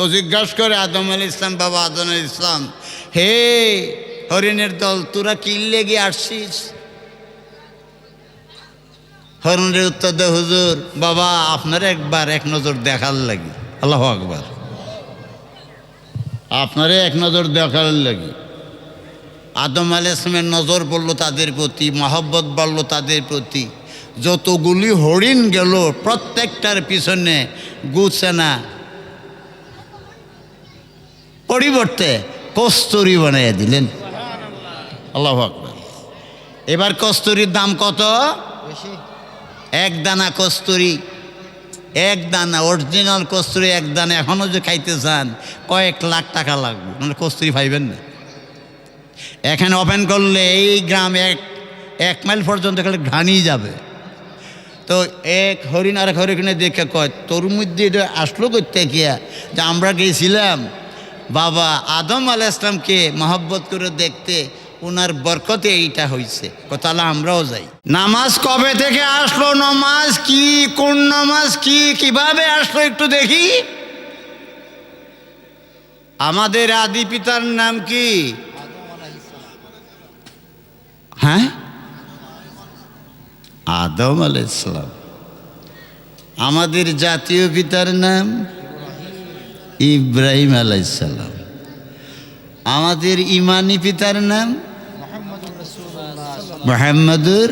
তো জিজ্ঞাসা করে আদম আল ইসলাম বাবা আদম আল ইসলাম হে হরিণের দল, তোরা কি লেগে আসছিস? হরিণের উত্তর দে, হুজুর, বাবা, আপনার একবার এক নজর দেখার লাগি। আল্লাহ আকবার। আপনারে এক নজর দেখার লাগি। আদম আল ইসলামের নজর পড়ল তাদের প্রতি, মহব্বত বাড়ল তাদের প্রতি। যতগুলি হরিণ গেল, প্রত্যেকটার পিছনে গুছেনা পরিবর্তে কস্তুরি বানাইয়া দিলেন। আল্লাহ এবার কস্তুরির দাম কত? এক দানা কস্তুরি, এক দানা অরিজিনাল কস্তুরি, এক দানা এখনও যে খাইতে চান, কয়েক লাখ টাকা লাগবে। মানে কস্তুরি পাইবেন না। এখানে ওপেন করলে এই গ্রাম এক এক মাইল পর্যন্ত খালি ঘানি যাবে। তো এক হরিণ আর হরিণে দেখে কয়, তোর মধ্যে এটা আসলো করতে গিয়া যে আমরা গেছিলাম বাবা আদম আল ইসলামকে মহব্বত করে দেখতে ওনার বরকতে এইটা হয়েছে তাহলে আমরাও যাই। নামাজ কবে থেকে আসলো? নামাজ কি? কোন নামাজ কি? কীভাবে আসলো একটু দেখি। আমাদের আদি পিতার নাম কি? হ্যাঁ? আদম আলাইসালাম আমাদের জাতীয় পিতার নাম ইব্রাহিম আলাইসাল্লাম আমাদের ইমানি পিতার নাম মোহাম্মদুর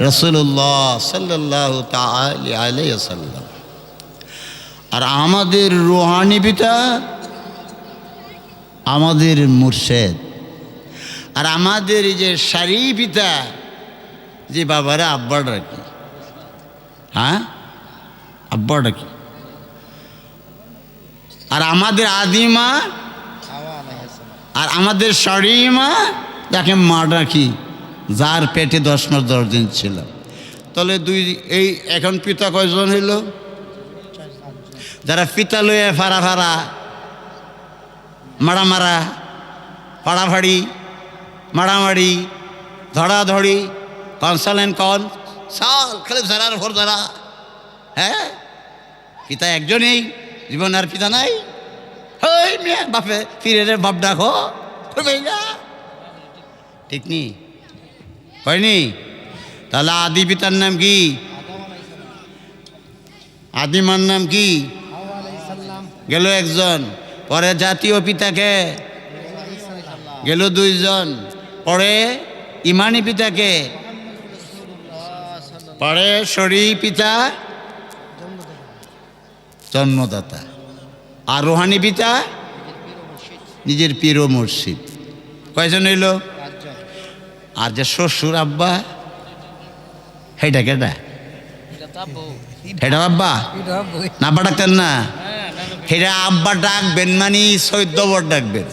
রসুল্লাহ সাল্লাহ আলাইসাল্লাম আর আমাদের রুহানি পিতা আমাদের মুর্শেদ। আর আমাদের যে সারি পিতা, যে বাবারা আব্বাটা কি? হ্যাঁ? আব্বাটা কি? আর আমাদের আদিমা আর আমাদের শাড়িমা যাকে মাটা কি? যার পেটে দশ মাস দশ দিন ছিল। তাহলে দুই, এই এখন পিতা কয়জন হইল? যারা পিতা লয়ে ফাড়া ফাড়া মারা মারা ফাড়াফাড়ি, মারামারি, ধরাধরি কনসালেন কন সাল খালি ধরার ভোর ধরা। হ্যাঁ? পিতা একজনেই। জীবন আর পিতা নাই। বাপে ফিরে রে বাপ ডাকো ঠিক নি? হয়নি তাহলে আদি পিতার নাম কি? আদিমার নাম কি? গেল একজন পরে জাতীয় পিতাকে। গেল দুইজন পরে ইমানি পিতাকে। পরে শরী পিতা। জন্মদাতা। আর রোহানি পিতা নিজের পীর মুর্শিদ। কয়জন হইল? আর যে শ্বশুর আব্বা হেটা কেটা হেটা আব্বা? না আব্বা ডাকতেন না? হেটা আব্বা ডাকবেন মানে চৈদ্যবর ডাকবেন।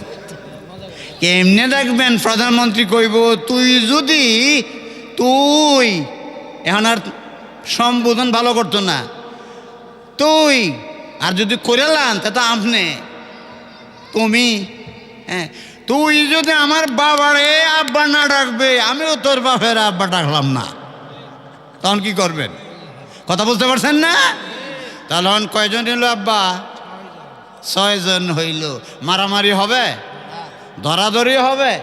কেমনে ডাকবেন? প্রধানমন্ত্রী কইব, তুই যদি, তুই এখন আর সম্বোধন ভালো করতো না। তুই আর যদি করে লান তা তো আপনি, তুমি হ্যাঁ তুই যদি আমার বাবারে আব্বা না ডাকবে, আমিও তোর বাপের আব্বা ডাকলাম না। তখন কি করবেন? কথা বুঝতে পারছেন না? তাহলে কয়জন হইল আব্বা? ছয়জন হইল। মারামারি হবে? ধরাধরি হবে?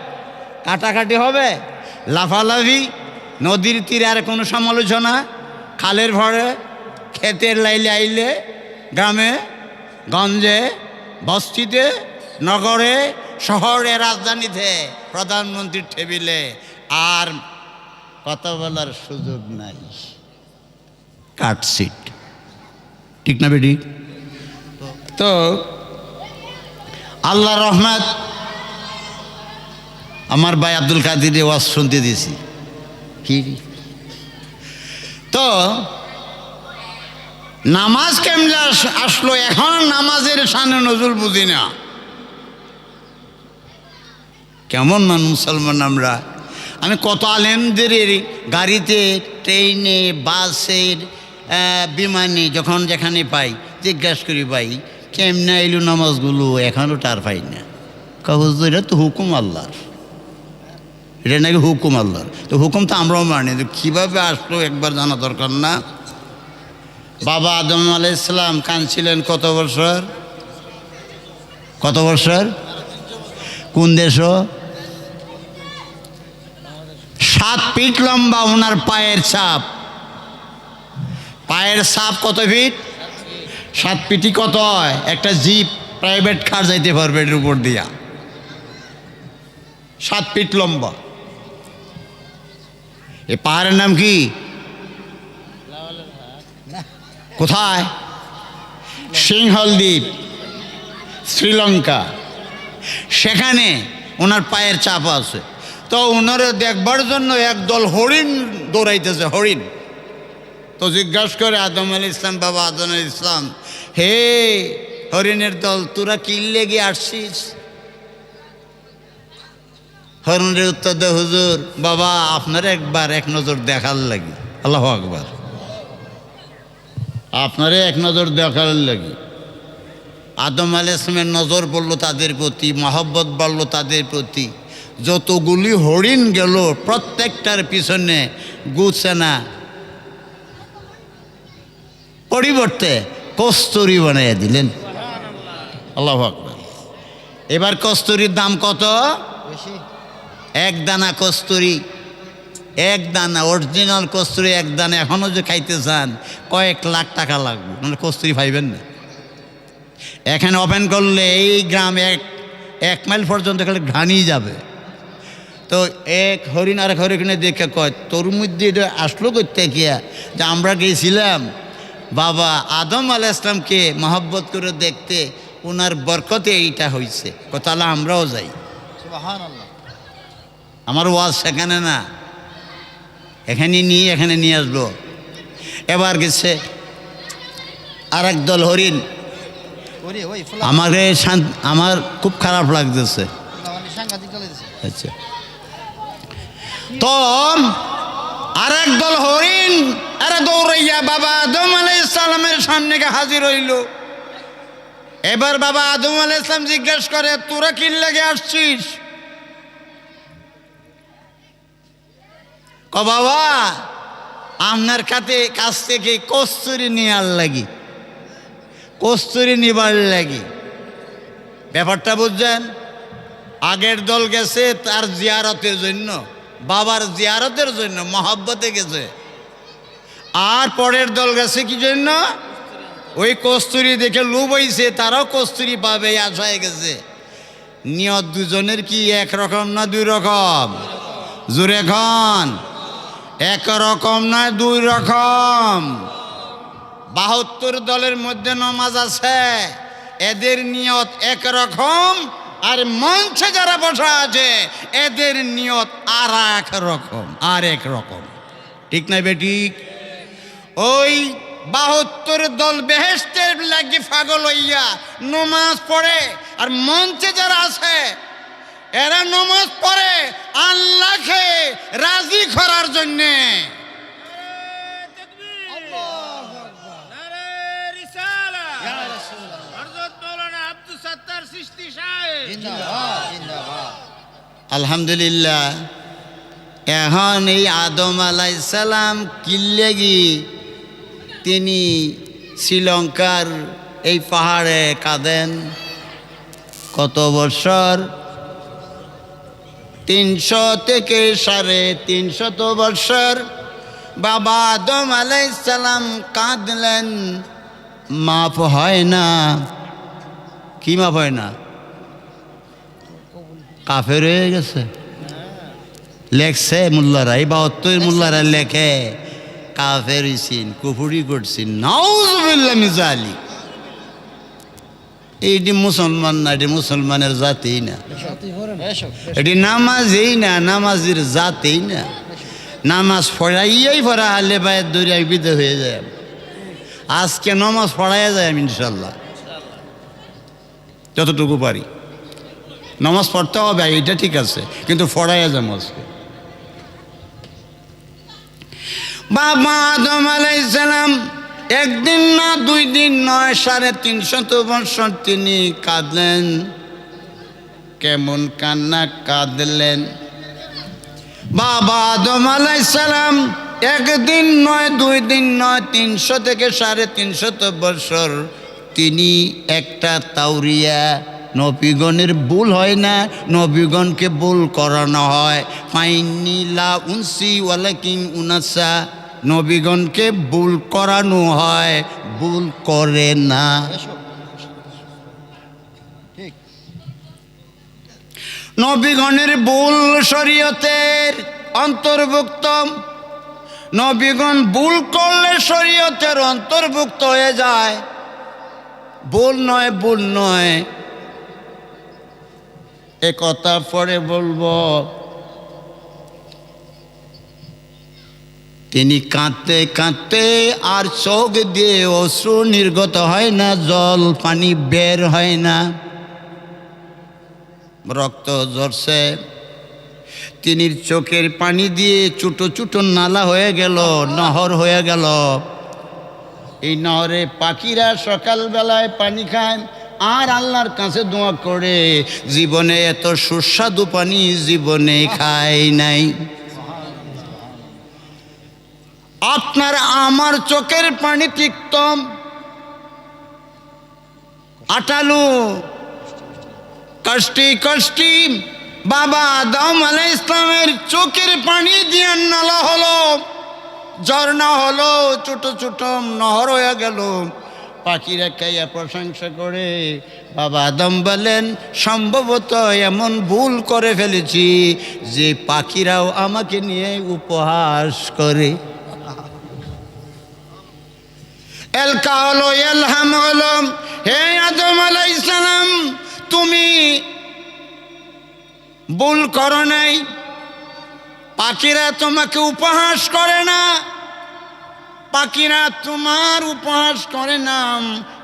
কাটাকাটি হবে? লাফালাফি? নদীর তীরে আর কোনো সমালোচনা? খালের ভরে? ক্ষেতের লাইলে আইলে? গ্রামে, গঞ্জে বস্তিতে নগরে, শহরে, রাজধানীতে প্রধানমন্ত্রীর টেবিলে। আর কথা বলার সুযোগ নাই। কাটসিট ঠিক না বেটি? তো আল্লাহ রহমত, আমার ভাই আব্দুল কাদির ওয়াজ শুনতে দিয়েছি। কি? তো নামাজ কেমনে আস- আসলো? এখন নামাজের সামনে নজরুল বুঝি না। কেমন মান মুসলমান আমরা? আমি কত আলেমদের গাড়িতে, ট্রেনে, বাসের বিমানে যখন যেখানে পাই, জিজ্ঞাসা করি, ভাই, কেমনে এলো নামাজগুলো? এখনও টার পাই না। কাগজ এটা তো হুকুম আল্লাহর। এটা নাকি হুকুম আল্লাহর। তো হুকুম তো আমরাও মানি। তো কীভাবে আসলো একবার জানা দরকার না। বাবা আদম আলাইসালাম কাঁদছিলেন কত বছর? কত বছর? কোন দেশ? সাত ফিট লম্বা ওনার পায়ের ছাপ। পায়ের ছাপ কত ফিট? সাত ফিটই কত হয়? একটা জিপ প্রাইভেট কার যাইতে পারবে এর উপর দিয়া। সাত ফিট লম্বা। এ পাহাড়ের নাম কি? কোথায়? সিংহল দ্বীপ শ্রীলঙ্কা। সেখানে ওনার পায়ের চাপ আছে। তো ওনারে দেখবার জন্য একদল হরিণ দৌড়াইতেছে, হরিণ। তো জিজ্ঞাসা করে আদম আল ইসলাম, বাবা আদম আলী ইসলাম, হে হরিণের দল, তোরা কি লেগে আসছিস? হরিণের উত্তর হুজুর, বাবা, আপনার একবার এক নজর দেখার লাগি। আল্লাহ আকবার। আপনারে এক নজর দেখার লাগি। আদম আল ইসলামের নজর পড়ল তাদের প্রতি মহব্বত বাড়ল তাদের প্রতি। যতগুলি হরিণ গেল প্রত্যেকটার পিছনে গুছেনা পরিবর্তে কস্তুরি বানিয়ে দিলেন। আল্লাহ আকবার। এবার কস্তুরির দাম কত? এক দানা কস্তুরি। এক দানা অরিজিনাল কস্তুরি এক দানা এখনও যে খাইতে চান কয়েক লাখ টাকা লাগবে। মানে কস্তুরি পাইবেন না। এখানে ওপেন করলে এই গ্রাম এক এক মাইল পর্যন্ত খালি ঘানি যাবে। তো এক হরিণ আর হরিণে দেখে কয় তোর মধ্যে এটা আসলো করতে গিয়া? যে আমরা গিয়েছিলাম বাবা আদম আল ইসলামকে মহব্বত করে দেখতে ওনার বরকতে এইটা হয়েছে তাহলে আমরাও যাই। আমার ওয়াজ সেখানে না। এখানে নিয়ে এখানে নিয়ে আসলো এবার গেছে আর দল হরিণ। আমাকে আমার খুব খারাপ লাগতেছে। আচ্ছা। তো আর দল হরিণ আরে দৌড়াইয়া বাবা আদম আলাই ইসলামের সামনে হাজির হইল। এবার বাবা আদম আলাই ইসলাম জিজ্ঞেস করে তোরা কি লেগে আসছিস? ক বাবা, আপনার কাছে কাছ থেকে কস্তুরি নেওয়ার লাগি। কস্তুরি নিবার লাগি। ব্যাপারটা বুঝছেন? আগের দল গেছে তার জিয়ারতের জন্য, বাবার জিয়ারতের জন্য, মহব্বতে গেছে। আর পরের দল গেছে কি জন্য? ওই কস্তুরি দেখে লোভ হইছে, তারাও কস্তুরি পাবে আশায় গেছে। নিয়ত দুজনের কি এক রকম না দুই রকম? জোরে খান। এক রকম নয়, দুই রকম। বাহাত্তর দলের মধ্যে নমাজ আছে। এদের নিয়ত একরকম আর মঞ্চে যারা বসা আছে, এদের নিয়ত আর এক রকম, আর এক রকম। ঠিক না বেঠিক ওই বাহাত্তর দল বেহেস্তের লাগি পাগল হইয়া নমাজ পড়ে, আর মঞ্চে যারা আছে এরা নমাজ পড়ে আল্লাহকে রাজি করার জন্যে। আলহামদুলিল্লাহ। এখন এই আদম আলাইসালাম কিল্লেগি তিনি শ্রীলঙ্কার এই পাহাড়ে কাঁদেন। কত বছর তিনশো থেকে সাড়ে তিনশত বছর বাবা আদম আলাইসালাম কাঁদলেন, মাফ হয় না। কি মাফ হয় না? কাফের হয়ে গেছে। লেখছে মোল্লারা, এই বাহাত্তর মোল্লারা লেখে, কাফের হইছিন কুফুরি করছিন নাউজুবিল্লাহ মিজালি এইটি মুসলমান না এটি মুসলমানের জাতেই না। এটি নামাজেই না নামাজের জাতেই না। নামাজ পড়াইয়াই পড়া হালে পায়ের দৌড়ে বিদে হয়ে যায়। আজকে নামাজ পড়াইয়া যায় আমি ইনশাল্লাহ যতটুকু পারি। নামাজ পড়তে হবে এটা ঠিক আছে কিন্তু পড়াইয়া যাব আজকে। বাবা আদম আলাইসালাম একদিন না, দুই দিন নয়, সাড়ে তিনশত বৎসর তিনি কাঁদলেন। কেমন কান্না কাঁদলেন। বাবা আদম আলাইসালাম একদিন নয়, দুই দিন নয়, তিনশো থেকে সাড়ে তিনশত বৎসর তিনি একটা তাউরিয়া নবীগণের ভুল হয় না, নবীগণকে ভুল করানো হয়। ফাইনি লা উনসি ওয়ালাকিন উনাসা। নবীগণকে ভুল করানো হয়, ভুল করে না। নবীগণের ভুল শরীয়তের অন্তর্ভুক্ত। নবীগণ ভুল করলে শরীয়তের অন্তর্ভুক্ত হয়ে যায়। ভুল নয় ভুল নয়। এ কথা পরে বলব। তিনি কাঁদতে কাঁদতে আর চোখ দিয়ে অশ্রু নির্গত হয় না, জল পানি বের হয় না। রক্ত ঝরছে। তিনি চোখের পানি দিয়ে ছোটো ছোটো নালা হয়ে গেল, নহর হয়ে গেল। এই নহরে পাখিরা সকালবেলায় পানি খায় আর আল্লাহর কাছে দোয়া করে, জীবনে এত সুস্বাদু পানি জীবনে খায় নাই। আপনার আমার চোখের পানি তিক্তম। আটালু। কষ্টি কষ্টি। বাবা আদম আলাই ইসলামের চোখের পানি দিয়ে নালা হলো। ঝর্ণা হলো, ছোট ছোট নহর হয়ে গেল। পাখিরা খাইয়া প্রশংসা করে। বাবা আদম বলেন, সম্ভবত এমন ভুল করে ফেলেছি যে পাখিরাও আমাকে নিয়ে উপহাস করে। এলকা হলো এলহাম হলো হে আদম আলাইসালাম তুমি ভুল করো নাই। পাখিরা তোমাকে উপহাস করে না। পাখিরা তোমার উপহাস করে না।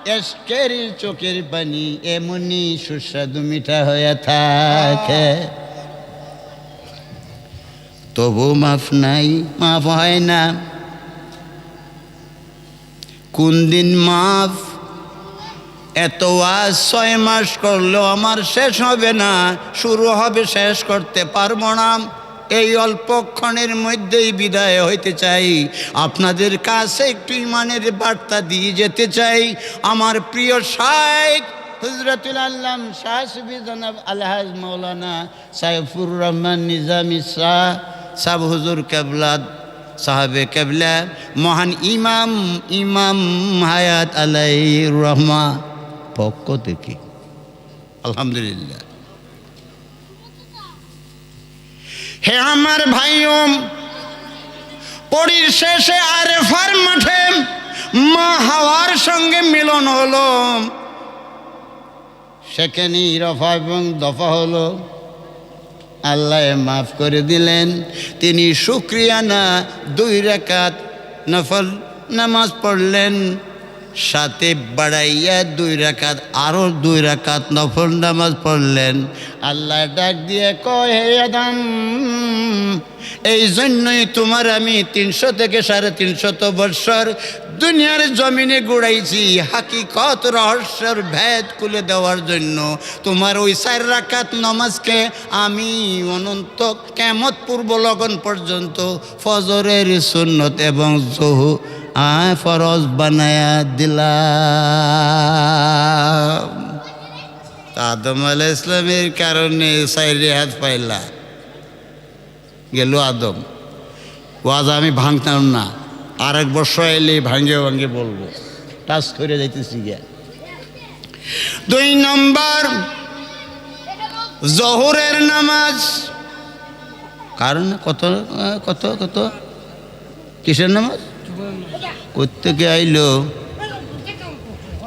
এসকের চোখের পানি এমনি সুস্বাদু মিঠা হয়ে থাকে। তবু মাফ নাই, মাফ হয় না। কোন দিন মাফ? এত আজ ছয় মাস করলেও আমার শেষ হবে না, শুরু হবে, শেষ করতে পারব না। এই অল্পক্ষণের মধ্যেই বিদায় হইতে চাই। আপনাদের কাছে একটু ইমানের বার্তা দিয়ে যেতে চাই। আমার প্রিয় শাইখ হজরতুল আল্লাম শাহসবি জনাব আলহাজ মৌলানা সাইফুর রহমান নিজামি শাহ, সাব হুজুর কেবলাদ সাহাবে কেবলা, মহান ইমাম ইমাম হায়াত আলাই রহমা পক্ষ থেকে। আলহামদুলিল্লাহ। হে আমার ভাইম পরীর শেষে আরেফার মাঠে মা হাওয়ার সঙ্গে মিলন হলো। সেখানেই রফা এবং দফা হলো। আল্লাহ মাফ করে দিলেন। তিনি শুক্রিয়া না, দুই রাকাত নফল নামাজ পড়লেন। সাথে বাড়াইয়া দুই রাকাত আরও দুই রাকাত নফল নামাজ পড়লেন। আল্লাহ ডাক দিয়ে কয় এই জন্যই তোমার আমি তিনশো থেকে সাড়ে তিনশত বৎসর দুনিয়ার জমিনে গুড়াইছি, হাকিকত রহস্যর ভেদ খুলে দেওয়ার জন্য। তোমার ওই চার রাকাত নমাজকে আমি অনন্ত কেমত পূর্ব লগন পর্যন্ত ফজরের সুন্নত এবং জহু আয় ফরজ বানায়া দিলাম। আদম আলাহ ইসলামের কারণে সাইরে হাত পাইলা। গেল আদম। ওয়াজ আমি ভাঙতাম না। আর এক বছর এলে ভাঙ্গে ভাঙ্গে বলব। টাচ করে যাইতেছি গিয়া। দুই নম্বর, জহরের নামাজ। কারণ কত কত কত? কিসের নামাজ? করতে আইলো?